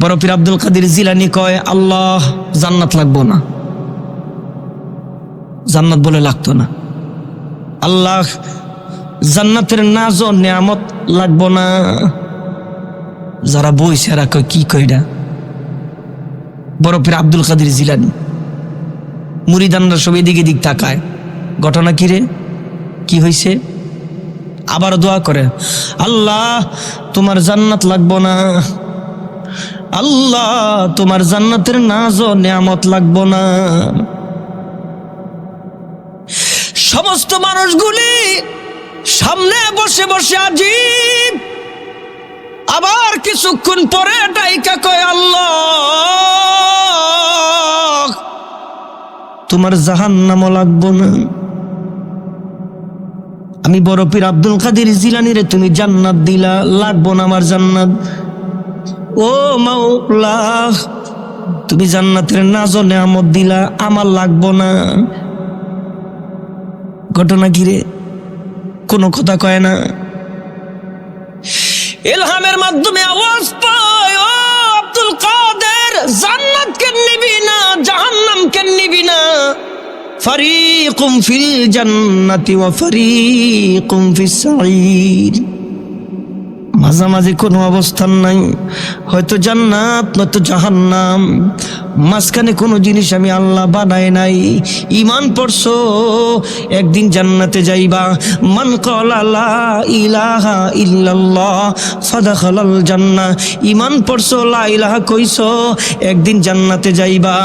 বড় পীর আব্দুল কাদের জিলানি কয়, আল্লাহ, জান্নাত লাগবো না। জান্নাত বলে লাগতো না। আল্লাহ, জান্নাতের নাজ নিয়ামত লাগবো না। যারা বইছে এরা কয়, কি কইডা বড় পীর আব্দুল কাদের জিলানি। মুরিদানরা সব এদিকে দিক তাকায়। ঘটনা কি রে? কি হয়েছে আবার দোয়া করে, আল্লাহ, তোমার জান্নাত লাগবো না। আল্লাহ, তোমার জান্নাতের নাজ নিয়ামত লাগবো না। সমস্ত মানুষগুলি সামনে বসে বসে আজিব। আবার কিছুক্ষণ পরে ডাইকা কয়, আল্লাহ, তোমার জাহান নামও লাগবো না। আমি বড় পীর আব্দুল কাদের জিলানি রে তুমি জান্নাত দিলা, লাগবো না আমার জান্নাত। ও মাওলা, তুমি জান্নাতের নাজো নেয়ামত দিলা, আমার লাগবো না। ঘটনা ঘিরে কোনো কথা কয় না। এলহামের মাধ্যমে আওয়াজ পায়, ও আব্দুল কাদের, জান্নাত কেন নিবি না, জাহান্নাম কেন নিবি না। ফারিকুম ফিল জান্নাতি ওয়া ফারিকুম ফিস সাঈর মাঝামাঝি কোনো অবস্থান নাই। হয়তো জান্নাত, নয়তো জাহান্নাম। মাঝখানে কোনো জিনিস আমি আল্লাহ বানাই নাই। ইমান পড়ছো, একদিন জান্নাতে যাইবা। মান কলা লা ইলাহা ইল্লাল্লাহ ফাদাখালাল জান্নাহ। ইমান পড়ছো, লা ইলাহা কইছো, একদিন জান্নাতে যাইবা।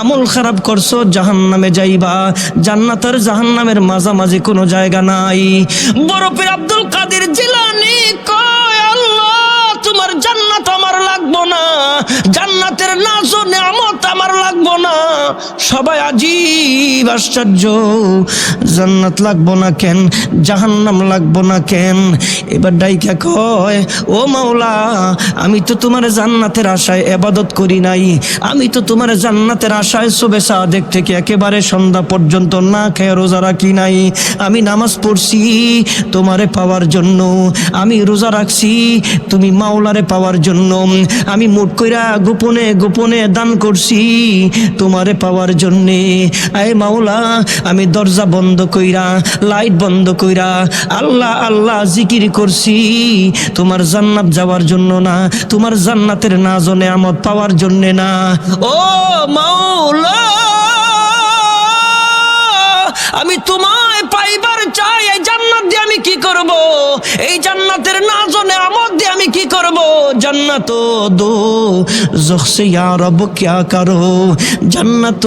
আমল খারাপ করছ, জাহান্নামে যাইবা। জান্নাত আর জাহান্নামের মাঝামাঝি কোনো জায়গা নাই। বরফের আব্দুল কাদের জিলানি আল্লাহ তোমার জান্নাত আমার লাগবো না। জান্নাতের নাজ ও নিয়ামত আমার লাগবো না। সবাই আজীব আশ্চর্য। জান্নাত লাগবো না কেন? জাহান্নাম লাগবো না কেন? এবার ডাইকা কয়, ও মাওলা, আমি তো তোমার জান্নাতের আশায় এবাদত করি নাই। আমি তো তোমার জান্নাতের আশায় শোবে সাদেক থেকে একেবারে সন্ধ্যা পর্যন্ত না খেয়ে রোজা রাখি নাই। আমি নামাজ পড়ছি তোমারে পাওয়ার জন্য। আমি রোজা রাখছি, তুমি মাওলারে পাওয়ার জন্য। আমি মুট কইরা গোপনে গোপনে দান করছি তোমারে পাওয়ার জন্যে। আয় মাওলা, আমি দরজা বন্ধ কইরা, লাইট বন্ধ কইরা, আল্লাহ আল্লাহ জিকির করছি। তোমার জান্নাত যাওয়ার জন্য না, তোমার জান্নাতের নাজ নেয়ামত পাওয়ার জন্যে না। ও মাওলা, আমি তোমায় পাইবার চাই, এই জান্নাত দিয়ে আমি কি করব? এই জান্নাতের নাজনে আমদ দিয়ে আমি কি করব? জান্নাত দো জখসিয়া রব ক্যা করো? জান্নাত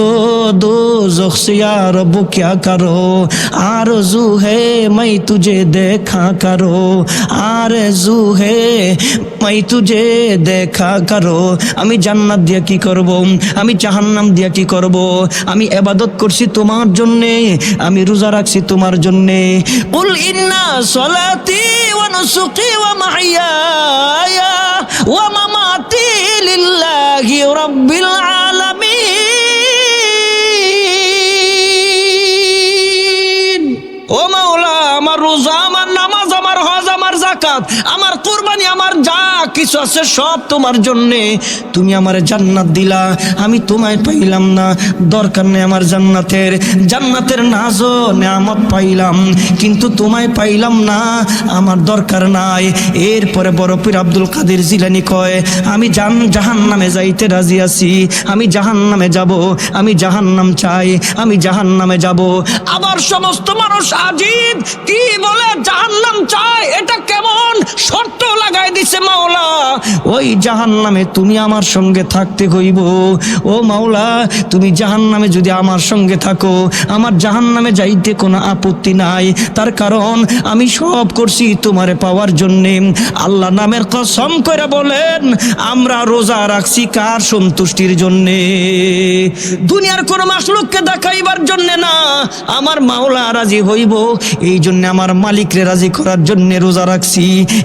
দো জখসিয়া রব ক্যা করো? আর জু হে মাই তুঝে দেখা করো। আর জু হে মাই তুঝে দেখা করো। আমি জান্নাত দিয়া কি করব? আমি জাহান্নাম দিয়া কি করব? আমি এবাদত করছি তোমার জন্যে, আমি রোজা রাখছি তোমার জন্যে। উল ইন্না সলাতি ওয়া নুসুকি ওয়া মাহিয়া মাহিয়ায়া ওয়া মামাতি লিল্লাহি রাব্বিল আলামিন। ও মাওলা, আমার রোজা, আমার নামাজ, আমার হজ, আমার জাকাত আমার কিছু আছে, সব তোমার জন্যে। তুমি আমার জান্নাত দিলা, আমি তোমায় পাইলাম না। দরকার নেই আমার জান্নাতের। জান্নাতের নাজো নেয়ামত পাইলাম, কিন্তু তোমায় পাইলাম না, আমার দরকার নাই। এরপরে বড় পীর আব্দুল কাদের জিলানি কয়, আমি জান জাহান নামে যাইতে রাজি আছি। আমি জাহান নামে যাব, আমি জাহান নাম চাই, আমি জাহান নামে যাব। আবার সমস্ত মানুষ আজিব কি বলে জাহান ওই জাহান নামে তুমি আমার সঙ্গে থাকতে হইব। ও মাওলা, তুমি জাহান নামে যদি আমার সঙ্গে থাকো, আমার জাহান নামে যাইতে কোনো আপত্তি নাই। তার কারণ, আমি সব করছি তোমারে পাওয়ার জন্যে। আল্লাহ নামের কসম করে বলেন, আমরা রোজা রাখছি কার সন্তুষ্টির জন্যে? দুনিয়ার কোনো মাসলুককে দেখাইবার জন্যে না। আমার মাওলা রাজি হইব, এই জন্য আমার মালিকরে রাজি করার জন্য রোজা রাখছি।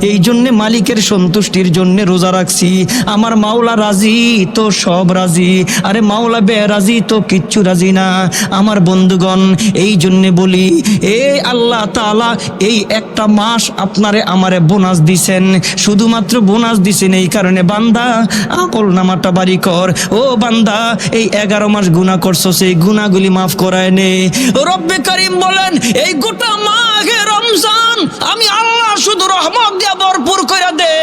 এই জন্য মালিকের সন্তুষ্টির সন্তুষ্টির জন্য রোজা রাখছি, আমার মাওলা রাজি তো সব রাজি, আরে মাওলা বে রাজি তো কিচ্ছু রাজি না। আমার বন্ধুগণ, এই জন্যে বলি, এ আল্লাহ তাআলা এই একটা মাস আপনারে আমারে বোনাস দিছেন। শুধুমাত্র বোনাস দিছেন এই কারণে, বান্দা আকল নামাটা বাড়ি কর। ও বান্দা, এই এগারো মাস গুণা করছ, সেই গুণাগুলি মাফ করায় নে। রব্বে করিম বলেন, এই গোটা মাঘে রমজান আমি আল্লাহ শুধু রহমত দিয়া ভরপুর করে দে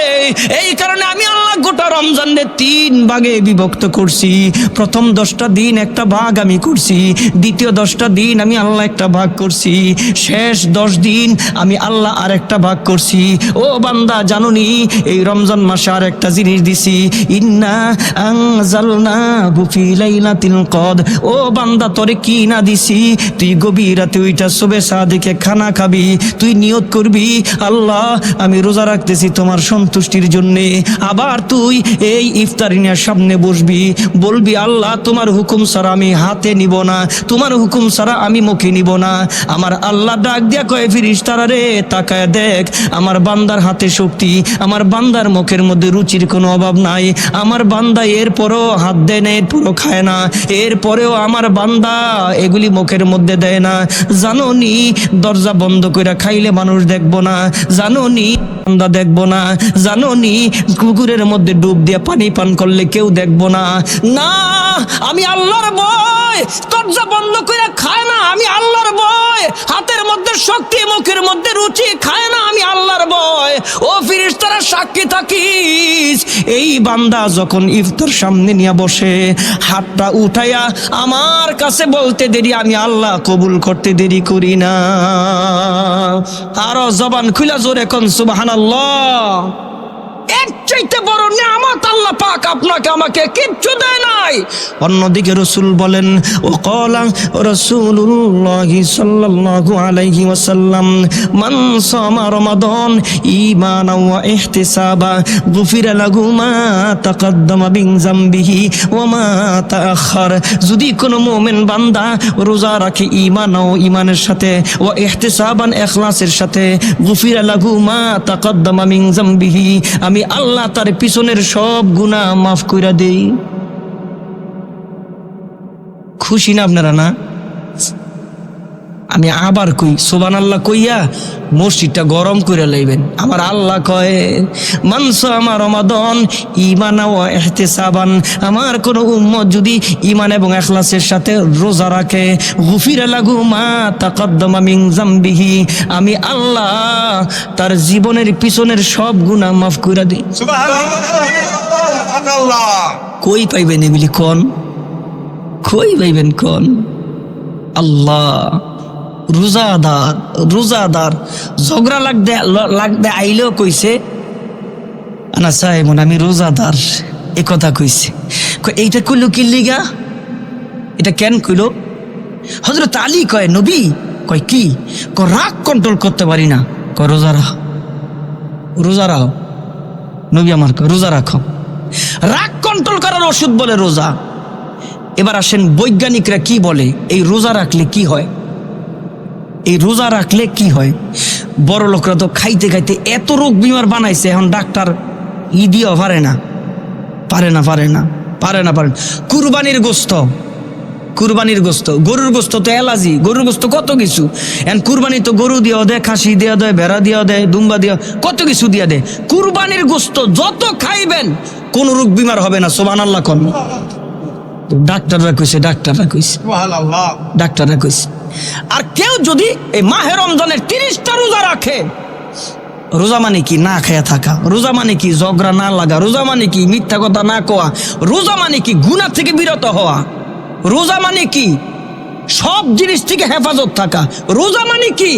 এই কারণে আমি আল্লাহ গোটা রমজান তিন ভাগে বিভক্ত করছি। প্রথম দশটা দিন একটা ভাগ আমি করছি, দ্বিতীয় দশটা দিন আমি আল্লাহ একটা ভাগ করছি, শেষ দশ দিন আমি আল্লাহ আর একটা ভাগ করছি। ও বান্দা, জানুনি, এই রমজান মাসে আর একটা জিনিস দিছি, ইন্না আনজালনা গুফি লাইলাতিল কদ ও বান্দা, তোরে কি না দিছি? তুই গভীর রাতে ওইটা সবে সাদিকে খানা খাবি, তুই নিয়ত করবি, আল্লাহ, আমি রোজা রাখতেছি তোমার সন্তুষ্টির জন্যে। আবার তুই এই ইফতারিনের সামনে বসবি। বলবি, আল্লাহ, তোমার হুকুম ছাড়া আমি হাতে নিব না। তোমার হুকুম ছাড়া আমি মুখে নিব না। আমার আল্লাহ ডাক দিয়া কয়ে ফিরিস তারা রে, তাকায় দেখ, আমার বান্দার হাতে শক্তি, আমার বান্দার মুখের মধ্যে রুচির কোনো অভাব নাই। আমার বান্দা এরপরও হাত দেয় না, এরপরও খায় না। এরপরেও আমার বান্দা এগুলি মুখের মধ্যে দেয় না। জানো নি, দরজা বন্ধ করে খাইলে মানুষ দেখব না। জানো নি, বান্দা দেখব না। জানো নি কুকুরের মধ্যে ডুব দিয়ে পানি পান করলে কেউ দেখব না। না, আমি আল্লাহর বয় দরজা বন্ধ করে খায় না, আমি আল্লাহর বয় হাতের মধ্যে শক্তি, মুখের মধ্যে রুচি, খায় না, আমি আল্লাহর বয় ও ফিরিস্তারা, সাক্ষী থাকিস। এই বান্দা যখন ইফতার সামনে নিয়ে বসে, হাতটা উঠাইয়া আমার কাছে বলতে দেরি, আমি আল্লাহ কবুল করতে দেরি করি না। আরও জবান খুলা জোরে কোন, সুবহানাল্লাহ। এর চাইতে বড় নিয়ামত আল্লাহ পাক আপনাকে, আমাকে কিচ্ছু দেয় নাই। অন্যদিকে রসুল বলেন, ও সাল্লাল্লাহু আলাইহি ওয়াসাল্লাম, মান সামা রমাদান ওয়া ইহতিসাবা, গুফিরা লাহু মা তাকাদ্দামা যামবিহি ওয়া মা তাআখার। যদি কোনো মুমিন বান্দা রোজা রাখে ঈমান ও ঈমানের সাথে ওয়া ইহতিসাবান ইখলাসের সাথে, গুফিরা লাহু মা তাকাদ্দামা মিন যামবিহি আমি আল্লাহ তার পিছনের সব গুণা মাফ কইরা দেই। খুশি না আপনারা না? আমি আবার কই সোবান আল্লাহ কইয়া মসজিদটা গরম করে লইবেন। আমার আল্লাহ কয় মানস আমার রমাদন ইমান ও এহতেসাবান আমার কোন উম্মত যদি ইমান এবং এখলাসের সাথে রোজা রাখে গুফির লাগু মা তাকদ্দমা মিন জামবিহি। আমি আল্লাহ তার জীবনের পিছনের সব গুনাহ মাফ কইরা দিই। কই পাইবেন এগুলি কন? কই পাইবেন কন? আল্লাহ। রোজাদার রোজাদার ঝগড়া লাগতে লাগতে আইলেও কইছে, আনা সাহেবন আমি রোজাদার এ কথা কইছে। এইটা কইলো কি লিগা? এটা কেন কইলো? হজরত আলী কয়, নবী কয়, কি? ক রাগ কন্ট্রোল করতে পারি না কয়, রোজা রাখ রোজা রাখো নবী আমার কয়, রোজা রাখো রাগ কন্ট্রোল করার ওষুধ বলে রোজা এবার আসেন বৈজ্ঞানিকরা কি বলে, এই রোজা রাখলে কি হয়? এই রোজা রাখলে কি হয়? বড় লোকরা তো খাইতে খাইতে এত রোগ বিমার বানাইছে এখন ডাক্তার ই দিয়েও পারে না। পারে না পারে না পারে না পারে। কুরবানির গোস্ত কুরবানির গোস্ত গরুর গোস্ত তো এলার্জি গরুর গোস্ত কত কিছু? এন কুরবানি তো গরু দিয়েও দেয় খাসি দিয়া দেয় ভেড়া দিয়া দেয় দুম্বা দিয়া কত কিছু দিয়া দেয়। কুরবানির গোস্ত যত খাইবেন কোন রোগ বিমার হবে না সোবান আল্লাহ কন ডাক্তাররা কইছে ডাক্তাররা কইছে। ডাক্তাররা কইছে। আর কেউ যদি এই মাহে রমজানের তিরিশটা রোজা রাখে, রোজা মানে কি না খেয়ে থাকা? রোজা মানে কি ঝগড়া না লাগা? রোজা মানে কি মিথ্যা কথা না কোয়া? রোজা মানে কি গুণা থেকে বিরত হওয়া? রোজা মানে কি সব জিনিস থেকে হেফাজত থাকা। রোজা মানে কি?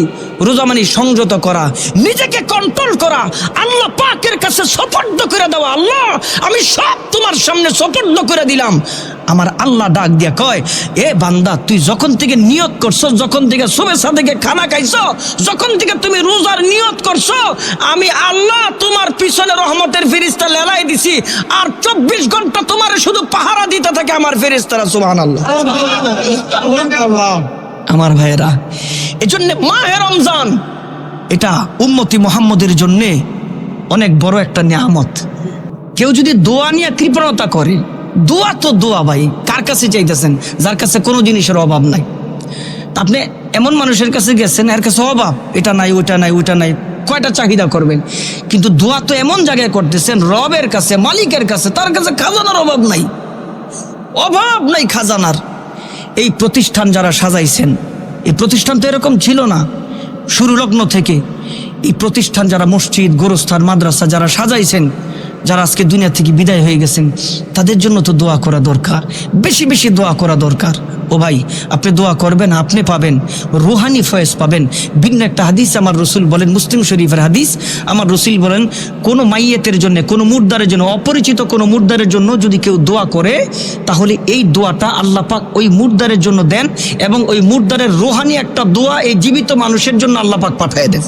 রোজা মানে সংযত করা, নিজেকে কন্ট্রোল করা, আল্লাহ পাকের কাছে সপর্দ করে দেওয়া। আল্লাহ, আমি সব তোমার সামনে সপর্দ করে দিলাম। আমার আল্লাহ ডাক দিয়া কয়, এ বান্দা, তুই যখন থেকে নিয়ত করছ, যখন থেকে শুভেচ্ছা থেকে খানা খাইছো, যখন থেকে তুমি রোজার নিয়ত করছ, আমি আল্লাহ তোমার পিছনে রহমতের ফিরিস্তা লেলাই দিছি। আর চব্বিশ ঘণ্টা তোমার শুধু পাহারা দিতে থাকে আমার ফেরিস্তারা সুবহান আল্লাহ সুবহানাল্লাহ আমার ভাইয়েরা, এজন্য মাহে রমজান। এটা উম্মতি মোহাম্মদের জন্যে অনেক বড় একটা নিয়ামত। কেউ যদি দোয়া নিয়ে কৃপণতা করে, দোয়া তো দোয়া ভাই, কার কাছে চাইতেছেন? যার কাছে কোনো জিনিসের অভাব নাই। আপনি এমন মানুষের কাছে গেছেন, এর কাছে অভাব। এটা নাই, ওটা নাই ওইটা নাই, কয়টা চাহিদা করবেন? কিন্তু দোয়া তো এমন জায়গায় করতেছেন, রবের কাছে, মালিকের কাছে, তার কাছে খাজানার অভাব নাই। অভাব নাই খাজানার। এই প্রতিষ্ঠান যারা সাজাইছেন, এই প্রতিষ্ঠান তো এরকম ছিল না। শুরু লগ্ন থেকে এই প্রতিষ্ঠান যারা মসজিদ, গোরস্থান, মাদ্রাসা যারা সাজাইছেন, যারা আজকে দুনিয়া থেকে বিদায় হয়ে গেছেন, তাদের জন্য তো দোয়া করা দরকার। বেশি বেশি দোয়া করা দরকার। ও ভাই, আপনি দোয়া করবেন, আপনি পাবেন। রুহানি ফয়েজ পাবেন। ভিন্ন একটা হাদিস আমার রসুল বলেন, মুসলিম শরীফের হাদিস। আমার রসুল বলেন, কোনো মাইয়েতের জন্য, কোনো মুর্দারের জন্য, অপরিচিত কোনো মুর্দারের জন্য যদি কেউ দোয়া করে, তাহলে এই দোয়াটা আল্লাহ পাক ওই মুর্দারের জন্য দেন এবং ওই মুর্দারের রোহানি একটা দোয়া এই জীবিত মানুষের জন্য আল্লাহ পাক পাঠিয়ে দেন।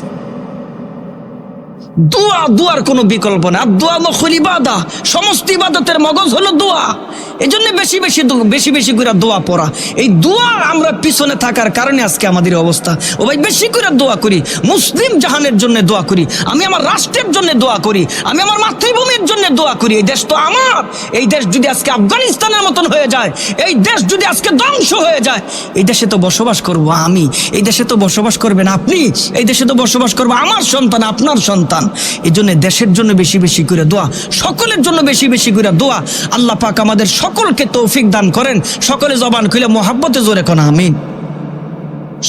দোয়া, দোয়ার কোনো বিকল্প না। দোয়া মখল ইবাদা। সমস্ত ইবাদতের মগজ হলো দোয়া। এই জন্য বেশি বেশি বেশি বেশি করে দোয়া পড়া। এই দোয়া আমরা পিছনে থাকার কারণে আজকে আমাদের অবস্থা। ও ভাই, বেশি করে দোয়া করি। মুসলিম জাহানের জন্য দোয়া করি। আমি আমার রাষ্ট্রের জন্য দোয়া করি। আমি আমার মাতৃভূমির জন্য দোয়া করি, এই দেশ তো আমার। এই দেশ যদি আজকে আফগানিস্তানের মতন হয়ে যায়, এই দেশ যদি আজকে ধ্বংস হয়ে যায়, এই দেশে তো বসবাস করব আমি। এই দেশে তো বসবাস করবেন আপনি। এই দেশে তো বসবাস করব আমার সন্তান, আপনার সন্তান। এই জন্য দেশের জন্য বেশি বেশি করে দোয়া, সকলের জন্য বেশি বেশি করে দোয়া। আল্লাহ পাক আমাদের সকলকে তৌফিক দান করেন। সকলে জবান খুলে, মোহাব্বতে জোরে কোন আমিন।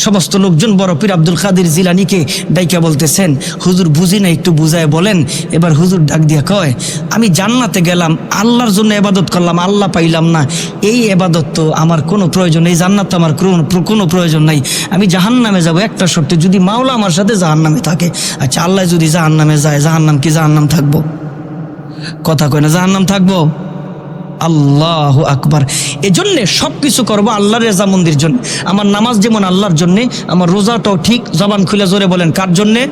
সমস্ত লোকজন বড় পীর আব্দুল কাদের জিলানিকে ডাইকা বলতেছেন, হুজুর বুঝি না, একটু বুঝায় বলেন। এবার হুজুর ডাক দিয়া কয়, আমি জান্নাতে গেলাম, আল্লাহর জন্য এবাদত করলাম, আল্লাহ পাইলাম না। এই এবাদত তো আমার কোনো প্রয়োজন নেই জান্নাত আমার কোনো কোনো প্রয়োজন নাই। আমি জাহান নামে যাব, একটা শর্তে, যদি মাওলা আমার সাথে জাহান নামে থাকে আচ্ছা আল্লাহ যদি জাহান নামে যায় জাহান নাম কি জাহান নাম থাকব? কথা কয় না জাহান নাম থাকব? আল্লাহ আকবার। এজন্যে সব কিছু করব আল্লাহর রেজামন্দির জন্য। আমার নামাজ যেমন আল্লাহর জন্যে, আমার রোজাটাও ঠিক। জবান খুলে জোরে বলেন, কার জন্যে?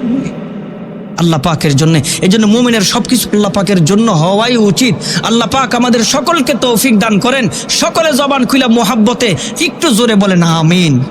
আল্লাহ পাকের জন্য। এই জন্য মোমিনের সব কিছু আল্লাহ পাকের জন্য হওয়াই উচিত। আল্লাহ পাক আমাদের সকলকে তৌফিক দান করেন। সকলে জবান খুলে মোহাব্বতে একটু জোরে বলেন, আমিন।